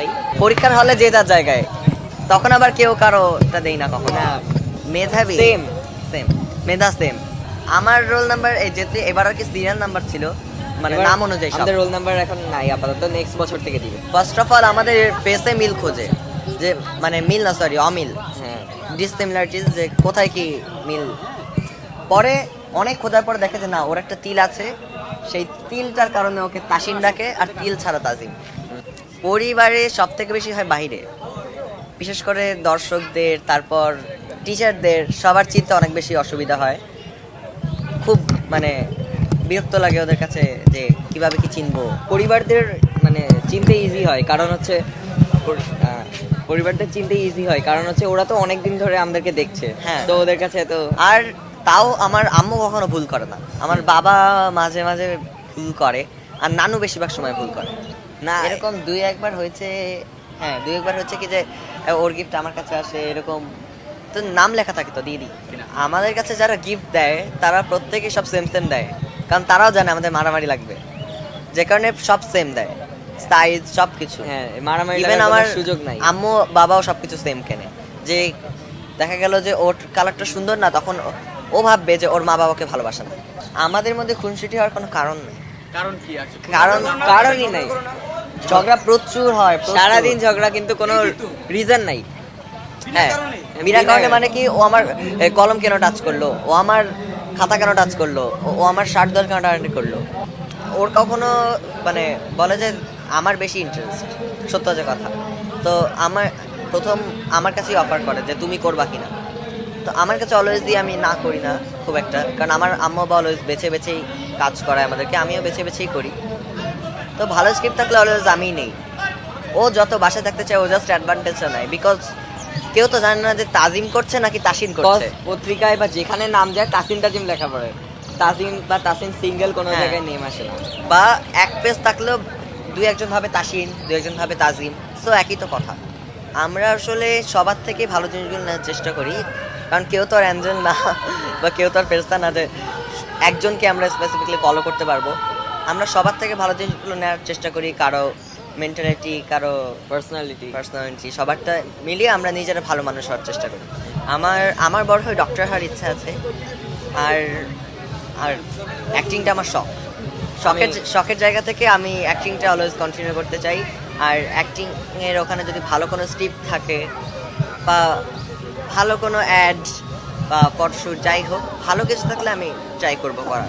চাই পরীক্ষার হলে যে যার জায়গায়। তখন আবার কেউ কারোটা দেই না কখনো। মেধাবী? সেম সেম মেধা সেম আমার রোল নাম্বার এই যেতে এবার আর কি সিরিয়াল নাম্বার ছিল? মানে নাম অনুযায়ী আমাদের রোল নাম্বার এখন নাই আপাতত নেক্সট বছর থেকে দিবে। ফার্স্ট অফ অল আমাদের পেসে মিল খোঁজে। যে মানে মিল না সরি অমিল। হ্যাঁ। ডিসিমিলারিটিস যে কোথায় কি মিল। পরে অনেক খোঁজার পর দেখে যে না ওর একটা তিল আছে। সেই তিলটার কারণে ওকে তাসিম ডাকে আর তিল ছাড়া তাজিম পরিবারে সব থেকে বেশি হয় বাইরে বিশেষ করে দর্শকদের তারপর টিচারদের সবার চিন্তা অনেক বেশি অসুবিধা হয়। খুব মানে বিরক্ত লাগে ওদের কাছে যে কীভাবে কি চিনবো। পরিবারদের মানে চিনতে ইজি হয় কারণ হচ্ছে পরি- পরিবারদের চিনতে ইজি হয় কারণ হচ্ছে ওরা তো অনেক দিন ধরে আমাদেরকে দেখছে। হ্যাঁ। তো ওদের কাছে তো আর তাও আমার আম্মু কখনো ভুল করে না। আমার বাবা মাঝে মাঝে ভুল করে আর নানু বেশিরভাগ সময় ভুল করে। না এরকম দুই একবার হয়েছে হ্যাঁ দুই একবার হচ্ছে কি যে ওর গিফট আমার কাছে আসে এরকম। তো নাম লেখা থাকে তো দিয়ে দিই আমাদের কাছে যারা গিফট দেয় তারা প্রত্যেকে সব সেম সেম দেয়। কারণ তারাও জানে আমাদের মারামারি লাগবে। যে কারণে সব সেম দেয়। সাইজ সব কিছু হ্যাঁ মারামারি ইভেন আমার সুযোগ নাই। আম্মু বাবাও সবকিছু সেম কেনে। যে দেখা গেল যে ওর কালারটা সুন্দর না তখন ও- ও ভাববে যে ওর মা বাবাকে ভালোবাসে না। আমাদের মধ্যে খুনসুটি হওয়ার কোনো কারণ নেই। কারণ কি আছে? কারণ কারণই নাই। ঝগড়া প্রচুর হয়। সারাদিন ঝগড়া কিন্তু কোনো রিজন নাই। হ্যাঁ বিনা কারণে মানে কি ও আমার কলম কেন টাচ করল? ও আমার খাতা কেন টাচ করল? ও- ও আমার শার্ট দল কেন টাচ করল? ওর কখনো মানে বলে যে আমার বেশি ইন্টারেস্ট সত্য যে কথা। তো আমার প্রথম আমার কাছেই অফার করে যে তুমি করবা কিনা। তো আমার কাছে অলওয়েজ দিয়ে আমি না করি না খুব একটা। কারণ আমার আম্মা বা অলওয়েজ বেছে বেছেই কাজ করায় আমাদেরকে আমিও বেছে বেছেই করি। তো ভালো স্ক্রিপ্ট থাকলে অলওয়েজ আমিই নেই। ও যত বাসায় থাকতে চায় ও জাস্ট অ্যাডভান্টেজটা নেয়। বিকজ কেউ তো জানে না যে তাজিম করছে নাকি তাসিন করছে। পত্রিকায় বা যেখানে নাম যায় তাসিম তাজিম লেখা পড়ে। তাজিম বা তাসিম সিঙ্গেল কোনো হ্যাঁ। জায়গায় নেম আসে না। বা এক পেজ থাকলেও দুই একজন ভাবে তাসিন দুই একজন ভাবে তাজিম। সো একই তো কথা। আমরা আসলে সবার থেকে ভালো জিনিসগুলো নেওয়ার চেষ্টা করি। কারণ কেউ তো আর অ্যাঞ্জেল না বা কেউ তো আর ফেরস্তা না যে একজনকে আমরা স্পেসিফিকলি ফলো করতে পারব। আমরা সবার থেকে ভালো জিনিসগুলো নেওয়ার চেষ্টা করি কারও মেন্টালিটি কারও পার্সোনালিটি পার্সোনালিটি সবারটা মিলিয়ে আমরা নিজেরা ভালো মানুষ হওয়ার চেষ্টা করি। আমার আমার বড় হয়ে ডক্টর হওয়ার ইচ্ছা আছে আর আর অ্যাক্টিংটা আমার শখ। শখের শখের জায়গা থেকে আমি অ্যাক্টিংটা অলওয়েজ কন্টিনিউ করতে চাই আর অ্যাক্টিংয়ের ওখানে যদি ভালো কোনো স্ক্রিপ্ট থাকে বা ভালো কোনো অ্যাড বা ফটোশ্যুট যাই হোক ভালো কিছু থাকলে আমি ট্রাই করব করার।